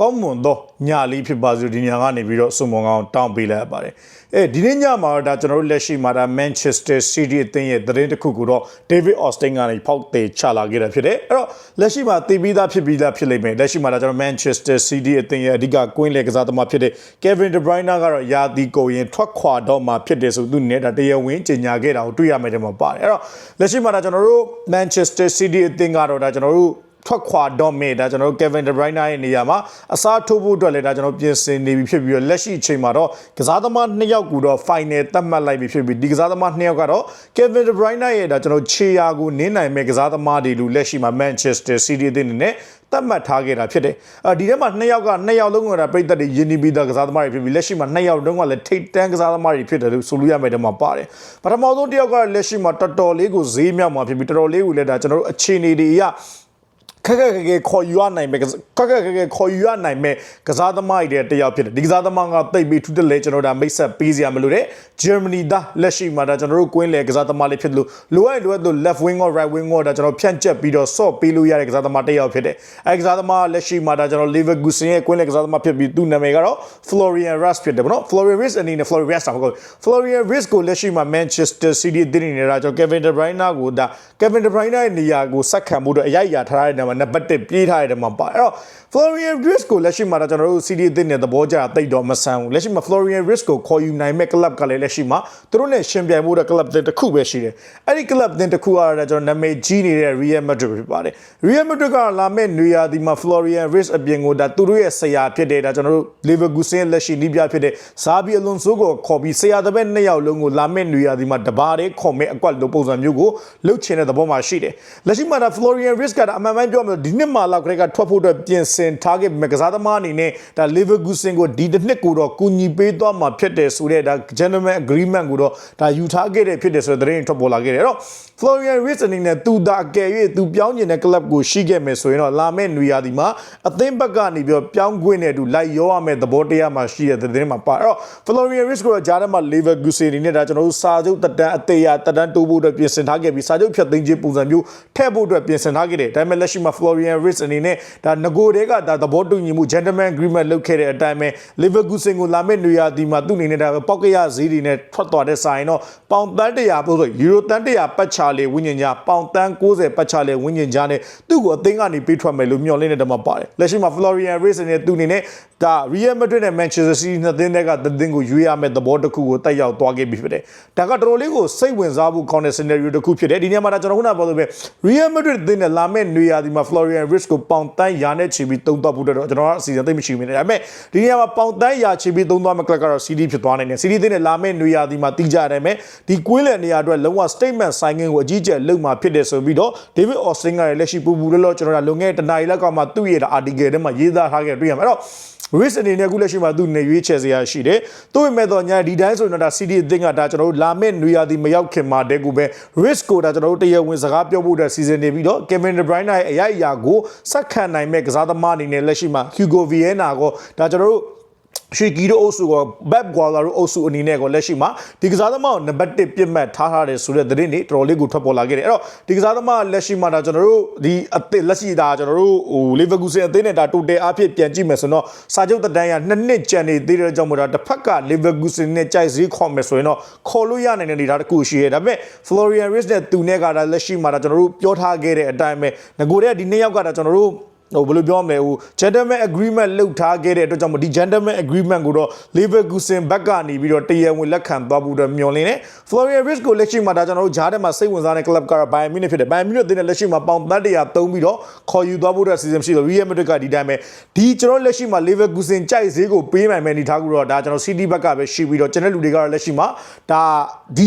ကောင်းမွန်သောညလေးဖြစ်ပါစို့ဒီညကနေပြီးတော့စုံမကောင်းတောင်းပေးလိုက်ရပါတယ်အဲဒီနေ့ညမှာတော့ဒါကျွန်တော်တို့လက်ရှိမှာဒါ Manchester City အသင်းရဲ့သတင်းတစ်ခုကိုတော့ David Austin ကနေဖောက်သေးချလာခဲ့တာဖြစ်တယ်အဲ့တော့လက်ရှိမှာတည်ပြီးသားဖြစ်ပြီးသားဖြစ်လိမ့်မယ်လက်ရှိမှာဒါကျွန်တော် Manchester City အသင်းရဲ့အဓိကကွင်းလေကစားသမားဖြစ်တဲ့ Kevin De Bruyne ကတော့ယာတီကိုရင်ထွက်ခွာတော့မှာဖြစ်တယ်ဆိုသူနဲ့ဒါတရားဝင်ကြေညာခဲ့တာကိုတွေ့ရမယ်တဲ့မှာပါတယ်အဲ့တော့လက်ရှိမှာဒါကျွန်တော်တို့ Manchester City အသင်းကတော့ဒါကျွန်တော်တို့ ထွက်ခွာတော့မေဒါကျွန်တော်တို့ Kevin De Bruyne ရဲ့နေရာမှာအစားထိုးဖို့အတွက်လည်းဒါကျွန်တော်ပြင်ဆင်နေပြီဖြစ်ပြီးတော့လက်ရှိအချိန်မှာတော့ကစားသမားနှစ်ယောက်ကူတော့ final သတ်မှတ်လိုက်ပြီဖြစ်ပြီးဒီကစားသမားနှစ်ယောက်ကတော့ Kevin De Bruyne ရဲ့ဒါကျွန်တော်ခြေရာကိုနင်းနိုင်မဲ့ကစားသမားတွေလူလက်ရှိမှာ Manchester City အသင်းနေနဲ့သတ်မှတ်ထားခဲ့တာဖြစ်တယ်။အဲဒီထဲမှာနှစ်ယောက်ကနှစ်ယောက်လုံးကပြည်သက်တွေယဉ်နီးပြီးသားကစားသမားတွေဖြစ်ပြီးလက်ရှိမှာနှစ်ယောက်လုံးကလည်းထိတ်တန်းကစားသမားတွေဖြစ်တယ်လို့ဆိုလို့ရမယ်တဲ့မှာပါတယ်။ပထမဆုံးတစ်ယောက်ကလက်ရှိမှာတော်တော်လေးကိုဈေးမြောက်မှာဖြစ်ပြီးတော်တော်လေးကိုလည်းဒါကျွန်တော်တို့အခြေအနေတွေအရ ခက်ခက်ခက်ခက်ခေါ်ယူရနိုင်မဲ့ခက်ခက်ခက်ခက်ခေါ်ယူရနိုင်မဲ့ကစားသမားတွေတယောက်ဖြစ်တယ်ဒီကစားသမားကတိတ်ပြီးထူးတယ်လေကျွန်တော်တို့ဒါမိတ်ဆက်ပေးစရာမလိုတဲ့ဂျာမနီသားလက်ရှိမှာဒါကျွန်တော်တို့ကွင်းလေကစားသမားလေးဖြစ်လို့လိုအပ်လိုအပ်လို့ left wing or right wing ကိုဒါကျွန်တော်ဖြန့်ကျက်ပြီးတော့ဆော့ပေးလို့ရတဲ့ကစားသမားတယောက်ဖြစ်တယ်အဲကစားသမားလက်ရှိမှာဒါကျွန်တော် Leverkusen ရဲ့ကွင်းလေကစားသမားဖြစ်ပြီးသူ့နာမည်ကတော့ Florian Wirtz ဖြစ်တယ်ဗောနော် Florian Wirtz အနေနဲ့ Florian Wirtz တော့ဟုတ် Florian Wirtz ကိုလက်ရှိမှာ Manchester City တည်နေတာကျွန်တော် Kevin De Bruyne ကိုဒါ Kevin De Bruyne ရဲ့နေရာကိုစက်ခံမှုတော့အရိုက်အရာထားရတဲ့နေရာမှာနံပါတ်1ပြေးထားရတဲ့မှာပါအဲ့တော့ Florian Wirtz ကိုလက်ရှိမှာတော့ကျွန်တော်တို့ City အသင်းနဲ့သဘောကျတိတ်တော့မဆန်းဘူးလက်ရှိမှာ Florian Wirtz ကိုခေါ်ယူနိုင်မဲ့ club ကလည်းလက်ရှိမှာသူတို့နဲ့ရှင်ပြိုင်မှုတဲ့ club တစ်ခုပဲရှိတယ်အဲ့ဒီ club တင်တစ်ခုကတော့ကျွန်တော်နာမည်ကြီးနေတဲ့ Real Madrid ဖြစ်ပါတယ် Real Madrid ကလာမဲ့နွေရာသီမှာ Florian Wirtz အပြင်ကိုဒါသူတို့ရဲ့ဆရာဖြစ်တဲ့ဒါကျွန်တော်တို့ Leverkusen ရဲ့လက်ရှိနီးပြဖြစ်တဲ့ Xabi Alonso ကိုခေါ်ပြီးဆရာတစ်ပည့်နှစ်ယောက်လုံးကိုလာမဲ့နွေရာသီမှာတဘာတဲ့ခေါ်မဲ့အကွက်လိုပုံစံမျိုးကိုလှုပ်ချင်တဲ့သဘောမှာရှိတယ်လက်ရှိမှာဒါ Florian Wirtz ကဒါအမှန်မှန်ပြောမယ်ဒီနှစ်မှာလောက်ကလေးကထွက်ဖို့အတွက်ပြင်ဆင်ထားခဲ့ပေမဲ့ကစားသမားအနေနဲ့ဒါ Leverkusen ကိုဒီတစ်နှစ်ကိုတော့ကူညီပေးသွားမှာဖြစ်တယ်ဆိုတဲ့ဒါ gentleman agreement ကိုတော့ဒါယူထားခဲ့တဲ့ဖြစ်တယ်ဆိုတဲ့သတင်းထွက်ပေါ်လာခဲ့တယ်အဲ့တော့ Florian Wirtz အနေနဲ့သူဒါအကယ်၍သူပြောင်းကျင်တဲ့ club ကိုရှိခဲ့မယ်ဆိုရင်တော့လာမယ့်နွေရာသီမှာအသင်းဘက်ကနေပြီးတော့ပြောင်းခွင့်နဲ့အတူလိုက်ရောရမယ့်သဘောတရားမှာရှိတဲ့သတင်းမှာပါအဲ့တော့ Florian Wirtz ကိုတော့ဂျားထဲမှာ Leverkusen အနေနဲ့ဒါကျွန်တော်တို့စာချုပ်တက်တန်းအသေးအတက်တန်းတိုးဖို့အတွက်ပြင်ဆင်ထားခဲ့ပြီးစာချုပ်ဖြတ်သိမ်းခြင်းပုံစံမျိုးထည့်ဖို့အတွက်ပြင်ဆင်ထားခဲ့တယ်ဒါပေမဲ့လက်ရှိမှာ Florian Wirtz အနေနဲ့ဒါငကိုတွေကဒါသဘောတူညီမှု gentleman agreement လုပ်ခဲ့တဲ့အတိုင်းပဲ Leverkusen ကိုလာမယ့်နွေရာသီမှာသူ့အနေနဲ့ဒါပောက်ကရဈေးတွေနဲ့ထွက်သွားတဲ့ဆိုင်တော့ပေါင်တန်း100ပို့ဆိုယူရိုတန်း100ပတ်ချလေဝိညာဉ်ကြားပေါင်တန်း90ပတ်ချလေဝိညာဉ်ကြားနဲ့သူ့ကိုအသင်းကနေပေးထွက်မယ်လို့မျှော်လင့်နေတဲ့မှာပါတယ်လက်ရှိမှာ Florian Wirtz နဲ့သူ့အနေနဲ့ ဒါ Real Madrid နဲ့ Manchester City နှစ်သင်းတွေကသင်းကိုရွေးရမယ့်သဘောတစ်ခုကိုတက်ရောက်သွားခဲ့ပြီဖြစ်တယ်ဒါကတော်တော်လေးကိုစိတ်ဝင်စားဖို့ကောင်းတဲ့ scenario တစ်ခုဖြစ်တယ်ဒီနေရာမှာဒါကျွန်တော်ခုနပြောလို့ပဲ Real Madrid သင်းနဲ့လာမယ့်နွေရာသီမှာ Florian Wirtz ကိုပေါင်တန်းရာနဲ့ချီပြီးတုံးတော့ဖို့တော့ကျွန်တော်ကအစီအစဉ်သိမရှိမိနေဒါပေမဲ့ဒီနေရာမှာပေါင်တန်းရာချီပြီးတုံးသွားမယ့် club ကတော့ CD ဖြစ်သွားနိုင်တယ် CD သင်းနဲ့လာမယ့်နွေရာသီမှာတီးကြတယ်မဲ့ဒီကွင်းလယ်နေရာအတွက်လုံးဝ statement signing ကိုအကြီးကျယ်လုပ်မှာဖြစ်တယ်ဆိုပြီးတော့ David Austin ကလည်းလက်ရှိပူပူလောလောကျွန်တော်ကလုံခဲ့တနားရီလောက်ကမှသူ့ရဲ့ article ထဲမှာရေးသားထားခဲ့တွေ့ရမှာအဲ့တော့ risk အနေနဲ့အခုလက်ရှိမှာသူနေရွေးချယ်စရာရှိတယ်။သို့ပေမဲ့တော့ညာဒီတိုင်းဆိုရင်တော့ဒါ CD အသင်းကဒါကျွန်တော်တို့လာမယ့်နွေရာသီမရောက်ခင်မှာတည်းကူပဲ risk ကိုဒါကျွန်တော်တို့တရားဝင်စကားပြောဖို့အတွက်စီစဉ်နေပြီးတော့ Kevin De Bruyne ရဲ့အရိုက်အရာကိုစက်ခံနိုင်မဲ့ကစားသမားအနေနဲ့လက်ရှိမှာ Hugo Viana ကိုဒါကျွန်တော်တို့ ရှီကီတို့အုပ်စုကဘက်ဂွာလာတို့အုပ်စုအနေနဲ့ကိုလက်ရှိမှာဒီကစားသမားကိုနံပါတ်1ပြစ်မှတ်ထားထားတယ်ဆိုတဲ့သတင်းတွေတော်တော်လေးကိုထွက်ပေါ်လာခဲ့တယ်အဲ့တော့ဒီကစားသမားလက်ရှိမှာဒါကျွန်တော်တို့ဒီအသစ်လက်ရှိဒါကျွန်တော်တို့ဟိုလီဗာပူးဆင်အသင်းနဲ့ဒါတိုတယ်အဖြစ်ပြန်ကြည့်မယ်ဆိုတော့စာချုပ်တက်တန်းရနှစ်နှစ်ကျန်နေသေးတဲ့ကြောင့်မို့တော့တစ်ဖက်ကလီဗာပူးဆင်နဲ့ကြိုက်ဈေးခေါ်မယ်ဆိုရင်တော့ခေါ်လို့ရနိုင်တဲ့နေသားတစ်ခုရှိရဲဒါပေမဲ့ Florian Wirtz နဲ့သူနဲ့ကဒါလက်ရှိမှာဒါကျွန်တော်တို့ပြောထားခဲ့တဲ့အတိုင်းပဲငကိုတဲ့ဒီနှစ်ယောက်ကဒါကျွန်တော်တို့ ဟိုဘယ်လိုပြောမလဲဟို gentleman agreement လုပ်ထားခဲ့တဲ့အတွက်ကြောင့်မို့ဒီ gentleman agreement ကိုတော့ Leverkusen ဘက်ကနေပြီးတော့တရားဝင်လက်ခံသွားဖို့အတွက်မျှော်လင့်နေ Florian Wirtz ကိုလက်ရှိမှာဒါကျွန်တော်တို့ဂျားထဲမှာစိတ်ဝင်စားတဲ့ club ကတော့ Bayern Munich ဖြစ်တယ် Bayern Munich အသင်းနဲ့လက်ရှိမှာပေါင်သတ်တရာသုံးပြီးတော့ခေါ်ယူသွားဖို့အတွက် season ရှိလို့ Real Madrid ကဒီတိုင်းပဲဒီကျွန်တော်လက်ရှိမှာ Leverkusen ကြိုက်ဈေးကိုပေးနိုင်မယ်အနေထားကူတော့ဒါကျွန်တော် City ဘက်ကပဲရှိပြီးတော့ကျွန်တော်လူတွေကတော့လက်ရှိမှာဒါဒီ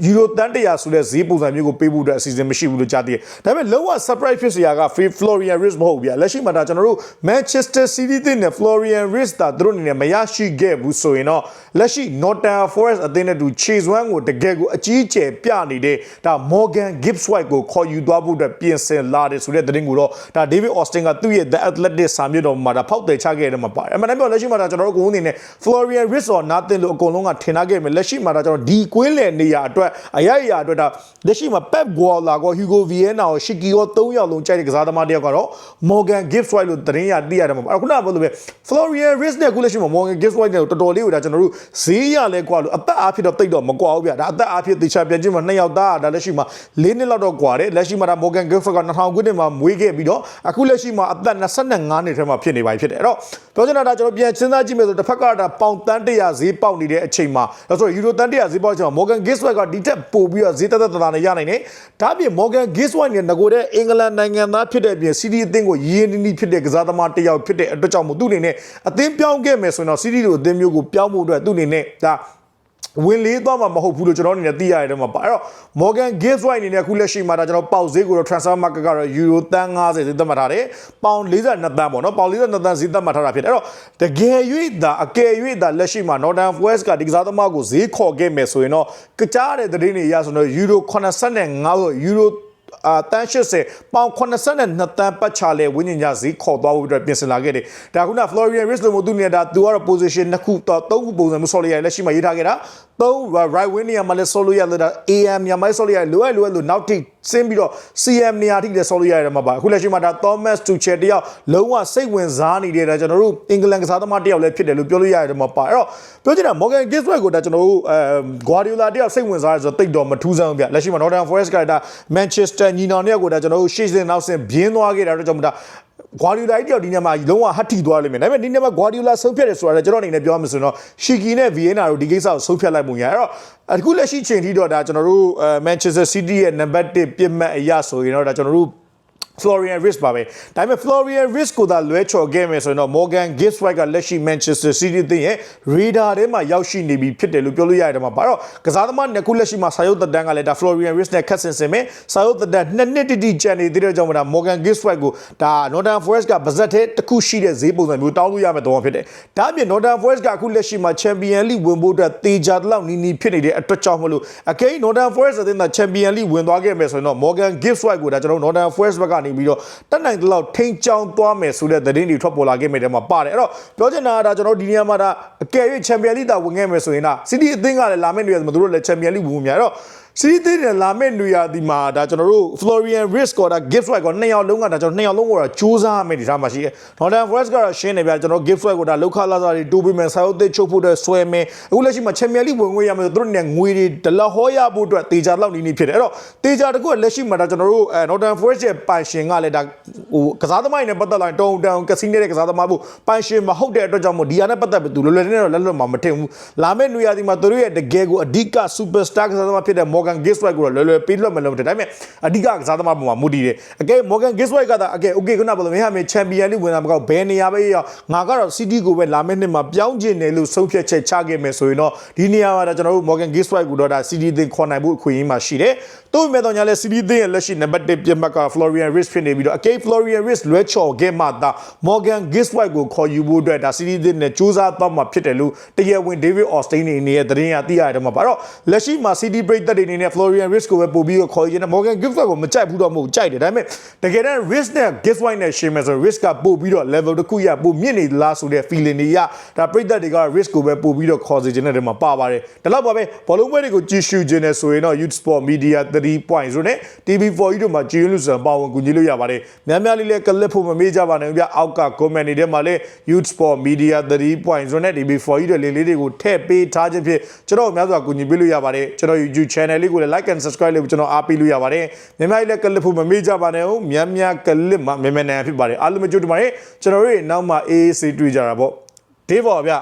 ယူရိုတန်တရာဆိုတဲ့ဈေးပုံစံမျိုးကိုပေးဖို့အတွက်အစီအစဉ်မရှိဘူးလို့ကြားသိတယ်။ဒါပေမဲ့လုံးဝ surprise ဖြစ်စရာက Florian Wirtz မဟုတ်ဘူးဗျာ။လက်ရှိမှာဒါကျွန်တော်တို့ Manchester City တဲ့နဲ့ Florian Wirtz တာသူတို့အနေနဲ့မရရှိခဲ့ဘူးဆိုရင်တော့လက်ရှိ Nottingham Forest အသင်းနဲ့တူ Chase One ကိုတကယ်ကိုအကြီးအကျယ်ပြနေတဲ့ဒါ Morgan Gibbs White ကိုခေါ်ယူသွားဖို့အတွက်ပြင်ဆင်လာတယ်ဆိုတဲ့သတင်းကိုတော့ဒါ David Austin ကသူ့ရဲ့ The Athletic စာမျက်တော်မှာဒါဖောက်တယ်ချခဲ့တယ်မှာပါတယ်။အမှန်တမ်းပြောလက်ရှိမှာဒါကျွန်တော်တို့ကိုယ်အနေနဲ့ Florian Wirtz or Nathan လို့အကုန်လုံးကထင်ထားခဲ့မယ်လက်ရှိမှာဒါကျွန်တော်ဒီကွင်းလယ်နေရာအတွက်အတွက်အရရအတွက်ဒါလက်ရှိမှာ Pep Guardiola ကို Hugo Viana ကို Shiki ကို၃ယောက်လုံးကြိုက်တဲ့ကစားသမားတစ်ယောက်ကတော့ Morgan Gibbs White လို့သတင်းရသိရတယ်မှာအဲ့ခုနကပြောလို့ပဲ Florian Wirtz နဲ့အခုလက်ရှိမှာ Morgan Gibbs White နဲ့တော်တော်လေးကိုဒါကျွန်တော်တို့ဈေးရလဲကွာလို့အသက်အားဖြင့်တော့တိတ်တော့မကွာဘူးဗျာဒါအသက်အားဖြင့်တေချာပြန်ချင်းမှာနှစ်ယောက်သားဒါလက်ရှိမှာ၄နှစ်လောက်တော့ကွာတယ်လက်ရှိမှာဒါ Morgan Gibbs White က2000ခုနှစ်မှာမွေးခဲ့ပြီးတော့အခုလက်ရှိမှာအသက်25နှစ်ထဲမှာဖြစ်နေပါပြီဖြစ်တယ်အဲ့တော့ပြောချင်တာဒါကျွန်တော်ပြန်စဉ်းစားကြည့်မယ်ဆိုတစ်ဖက်ကဒါပေါင်တန်း100ဈေးပေါက်နေတဲ့အချိန်မှာဒါဆိုယူရိုတန်း100ဈေးပေါက်ချိန်မှာ Morgan Gibbs White ကဒီတက်ပို့ပြီးတော့ဈေးတက်တက်တသားနဲ့ရနိုင်တယ်ဒါအပြင် Morgan Gibbs White နဲ့ငကိုတဲ့အင်္ဂလန်နိုင်ငံသားဖြစ်တဲ့အပြင် CD အသင်းကိုရင်းနှီးနှီးဖြစ်တဲ့ကစားသမားတစ်ယောက်ဖြစ်တဲ့အတွက်ကြောင့်မို့သူ့အနေနဲ့အသင်းပြောင်းခဲ့မယ်ဆိုရင်တော့ CD လိုအသင်းမျိုးကိုပြောင်းဖို့အတွက်သူ့အနေနဲ့ဒါ ဝင်လေးသွားမှာမဟုတ်ဘူးလို့ကျွန်တော်အနေနဲ့သိရတယ်တော့မှာပါအဲ့တော့ Morgan Gibbs White အနေနဲ့အခုလက်ရှိမှာဒါကျွန်တော်ပေါက်ဈေးကိုတော့ transfer market ကတော့ euro တန်း90ဈေးသတ်မှတ်ထားတယ်ပေါင်42တန်းပေါ့နော်ပေါင်42တန်းဈေးသတ်မှတ်ထားတာဖြစ်တယ်အဲ့တော့တကယ်၍ဒါအကယ်၍ဒါလက်ရှိမှာ Northern Forest ကဒီကစားသမားကိုဈေးခေါ်ခဲ့မယ်ဆိုရင်တော့ကြားတဲ့သတင်းတွေအရဆိုတော့ euro 85ဆို euro အာတန်း80ပေါင်82တန်းပတ်ချလဲဝင်းညင်ကြဈေးခေါ်သွားဖို့အတွက်ပြင်ဆင်လာခဲ့တယ်။ဒါကုနာ Florian Wirtz လို့မသူနေတာသူကတော့ position နှစ်ခုတော့သုံးခုပုံစံမျိုးဆော်လိုက်ရလက်ရှိမှာရေးထားခဲ့တာသုံး right wing နေရာမှာလဲဆော်လို့ရလို့ဒါ AM နေရာမှာဆော်လို့ရလိုအပ်လိုအပ်လို့နောက်ထိဆင်းပြီးတော့ CM နေရာထိလဲဆော်လို့ရတယ်မှာပါအခုလက်ရှိမှာဒါ Thomas Tuchel တယောက်လုံးဝစိတ်ဝင်စားနေတဲ့ဒါကျွန်တော်တို့အင်္ဂလန်ကစားသမားတယောက်လည်းဖြစ်တယ်လို့ပြောလို့ရတယ်မှာပါအဲ့တော့ပြောချင်တာ Morgan Gibbs ကိုဒါကျွန်တော်တို့အဲ Guardiola တယောက်စိတ်ဝင်စားရဆိုတော့တိတ်တော့မထူးဆန်းဘူးဗျလက်ရှိမှာ Northern Forest ကဒါ Manchester ညီနောင်တယောက်ကိုဒါကျွန်တော်တို့ရှေ့စင်နောက်စင်ဘင်းသွားခဲ့တာတော့ကျွန်တော်ဒါဂွာဒီယိုလာတယောက်ဒီနေ့မှာလုံးဝဟတ်တီသွားလိမ့်မယ်ဒါပေမဲ့ဒီနေ့မှာဂွာဒီယိုလာဆုံးဖြတ်တယ်ဆိုတာလည်းကျွန်တော်အနေနဲ့ပြောမှဆိုတော့ရှီကီနဲ့ဗီယက်နာတို့ဒီကိစ္စကိုဆုံးဖြတ်လိုက်ပုံရအဲ့တော့အခုလက်ရှိချိန်ထိတော့ဒါကျွန်တော်တို့မန်ချက်စတာစီးတီးရဲ့နံပါတ်1ပြစ်မှတ်အရဆိုရင်တော့ဒါကျွန်တော်တို့ Florian Risk ပါပဲဒါပေမဲ့ Florian Risk ကိုသာလွဲချော်ခဲ့မယ်ဆိုရင်တော့ Morgan Gibbs White ကလက်ရှိ Manchester City အသင်းရဲ့ radar ထဲမှာရောက်ရှိနေပြီဖြစ်တယ်လို့ပြောလို့ရတယ်မှာပါတော့ကစားသမားနှစ်ခုလက်ရှိမှာစာရုပ်သက်တမ်းကလည်းဒါ Florian Risk နဲ့ခက်ဆင်ဆင်ပဲစာရုပ်သက်တမ်းနှစ်နှစ်တိတိကျန်နေသေးတဲ့ကြောင့်မဒါ Morgan Gibbs White ကိုဒါ Northern Forest ကပါဇက်ထဲတစ်ခုရှိတဲ့ဈေးပုံစံမျိုးတောင်းလို့ရမယ်တော့ဖြစ်တယ်ဒါအပြင် Northern Forest ကအခုလက်ရှိမှာ Champion League ဝင်ဖို့အတွက်တေချာတလောက်နီးနီးဖြစ်နေတဲ့အတွက်ကြောင့်မလို့အကယ် Northern Forest အသင်းက Champion League ဝင်သွားခဲ့မယ်ဆိုရင်တော့ Morgan Gibbs White ကိုဒါကျွန်တော် Northern Forest ဘက်ကနေပြီးတော့တက်နိုင်တဲ့လောက်ထိန်ချောင်းသွားမယ်ဆိုတဲ့သတင်းတွေထွက်ပေါ်လာခဲ့မယ်တဲ့မှာပါတယ်အဲ့တော့ပြောချင်တာကဒါကျွန်တော်ဒီနေရာမှာဒါအကယ်၍ Champion League တာဝင်ခဲ့မယ်ဆိုရင်ဒါ City အသင်းကလည်းလာမယ့်နေရာမှာသူတို့လည်း Champion League ဝင်များအဲ့တော့ စီးသေးတယ်လာမယ့်နေရာဒီမှာဒါကျွန်တော်တို့ Florian Risk ကဒါ Gift White ကနှစ်ယောက်လုံးကဒါကျွန်တော်နှစ်ယောက်လုံးကိုတော့စူးစမ်းရမယ်ဒီထားမှာရှိတယ်။ Northern Forest ကတော့ရှင်းနေပြကျွန်တော် Gift White ကိုဒါလောက်ခလာစားတွေတိုးပေးမယ်စာရုပ်သစ်ချုပ်ဖို့အတွက်ဆွဲမယ်အခုလက်ရှိမှာ Champion League ဝင်ငွေရမယ်ဆိုသူတို့နဲ့ငွေတွေဒလဟောရဖို့အတွက်တေချာလောက်နီးနီးဖြစ်တယ်။အဲ့တော့တေချာတကူကလက်ရှိမှာဒါကျွန်တော်တို့အဲ Northern Forest ရဲ့ပိုင်ရှင်ကလည်းဒါဟိုကစားသမားတွေနဲ့ပတ်သက်လာရင်တုံတန်ကစီနေတဲ့ကစားသမားဖို့ပိုင်ရှင်မဟုတ်တဲ့အတွက်ကြောင့်မို့ဒီဟာနဲ့ပတ်သက်ပြီးသူလွယ်လွယ်နဲ့တော့လက်လွတ်မှာမထင်ဘူး။လာမယ့်နေရာဒီမှာသူတို့ရဲ့တကယ်ကိုအဓိက superstar ကစားသမားဖြစ်တဲ့ Morgan Gift White ကိုတော့လွယ်လွယ်ပေးလွတ်မလို့တဲ့ဒါပေမဲ့အဓိကကစားသမားပုံမှာမူတည်တယ်အကဲ Morgan Gisway ကသာအကဲ okay ခုနကပြောလို့မင်းဟာမင်း Champion League ဝင်တာမကောက်ဘယ်နေရာပဲရောက်ငါကတော့ City ကိုပဲလာမယ့်နှစ်မှာပြောင်းကျင်တယ်လို့ဆုံးဖြတ်ချက်ချခဲ့မယ်ဆိုရင်တော့ဒီနေရာမှာတော့ကျွန်တော်တို့ Morgan Gisway ကိုတော့ဒါ City သင်ခေါ်နိုင်ဖို့အခွင့်အရေးမှာရှိတယ်။ တို့မဲ့တော့ညာလဲ City သင်ရဲ့လက်ရှိနံပါတ်1ပြတ်မှတ်က Florian Wirtz ဖြစ်နေပြီးတော့အကဲ Florian Wirtz လွဲချော်ခဲ့မှသာ Morgan Gisway ကိုခေါ်ယူဖို့အတွက်ဒါ City သင်နဲ့စူးစမ်းတော့မှာဖြစ်တယ်လို့တရားဝင် David Austin နေရဲ့သတင်းရသိရတယ်မှာပါတော့လက်ရှိမှာ City Break တက်တွေနေနဲ့ Florian Wirtz ကိုပဲပို့ပြီးခေါ်ယူနေ Morgan Gift ကိုမကြိုက်ဘူးတော့မဟုတ်ကြိုက်တယ်ဒါပေမဲ့တကယ်တမ်း risk နဲ့ gift wine နဲ့ရှင်းမယ်ဆို risk ကပို့ပြီးတော့ level တစ်ခုရပို့မြင့်နေလားဆိုတဲ့ feeling တွေရဒါပြိသက်တွေက risk ကိုပဲပို့ပြီးတော့ခေါ်စီခြင်းတဲ့မှာပါပါတယ်ဒါတော့ပါပဲဘောလုံးပွဲတွေကိုကြည့်ရှုခြင်းနဲ့ဆိုရင်တော့ Youth Sport Media 3.0နဲ့ TV4 တို့မှာကြည့်လို့ဆိုပါဝင်ကူညီလို့ရပါတယ်များများလေးလည်းကလစ်ဖို့မမေ့ကြပါနဲ့ဗျအောက်က comment တွေထဲမှာလည်း Youth Sport Media 3.0နဲ့ TV4 တို့လေးလေးတွေကိုထည့်ပေးထားခြင်းဖြင့်ကျွန်တော်များစွာကူညီပေးလို့ရပါတယ်ကျွန်တော် YouTube channel လေးကိုလည်း like and subscribe လုပ်ကျွန်တော်အားပေးလို့ရပါတယ်မြန်မာပြည်လည်းကလစ်ဖို့မမေ့ကြပါနဲ့ဟုတ်မြန်မြန်ကလစ်မှာမြန်မြန်နိုင်ဖြစ်ပါတယ်အားလုံးမကြိုးတပါတယ်ကျွန်တော်တို့နောက်မှာအေးအေးဆေးတွေ့ကြတာပေါ့ဒေးဘော်ဗျ